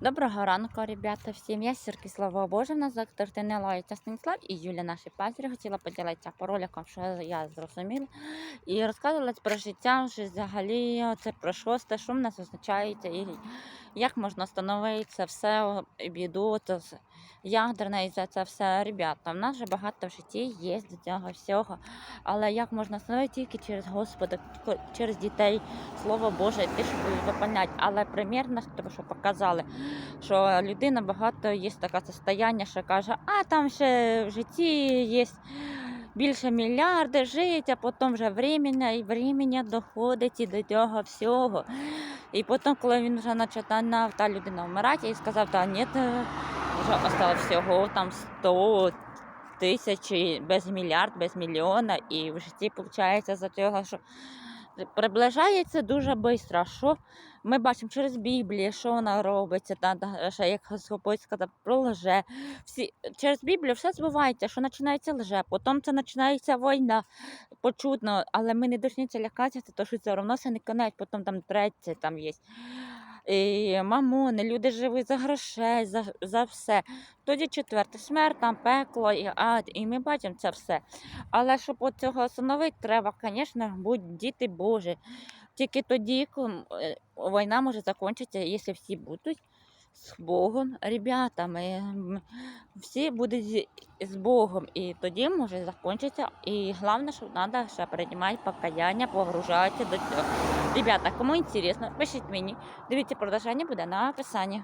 Доброго ранку, ребята, всім. Я Сірки, слава Боже, нас доктор Тенелається Станіслав і Юля, наші пастирі, хотіла поділитися по роликам, що я зрозуміла. І розказувала про життя, що взагалі це про шосте, що в нас означається, і як можна встановити все біду, то ядерне і за це все. Ребята, в нас вже багато в житті є до цього всього. Але як можна встановити тільки через Господа, через дітей, Слово Боже, те, що будуть. Але примірно, тому що показали, що людина багато є таке состояння, що каже, а там ще в житті є більше мільярди жить, а потім вже времення і времення доходить і до цього всього. І потім, коли він вже починав та людина вмирати, і сказав, та ні, вже осталось всього там 100 тисяч, без мільярд, без мільйона, і в житті виходить за цього, що приближається дуже швидко. Що ми бачимо через Біблію, що вона робиться, та, ще як Господь сказав про лже. Всі, через Біблію все збувається, що починається лже, потім це починається війна, почутно, але ми не повинні лякатися, тому що це одно це не конець, потім там третє там є. Мамони, люди живуть за грошей, за, за все. Тоді четверта смерть, там пекло і ад, і ми бачимо це все. Але щоб цього остановити, треба, звісно, бути діти Божі. Тільки тоді ком- е, війна може закінчитися, якщо всі будуть з Богом, ребята, ми Всі будуть з, Богом. І тоді може закінчитися. І головне, що треба ще приймати покаяння, погружатися до цього. Ребята, кому інтересно, пишіть мені. Дивіться, продовження буде на описанні.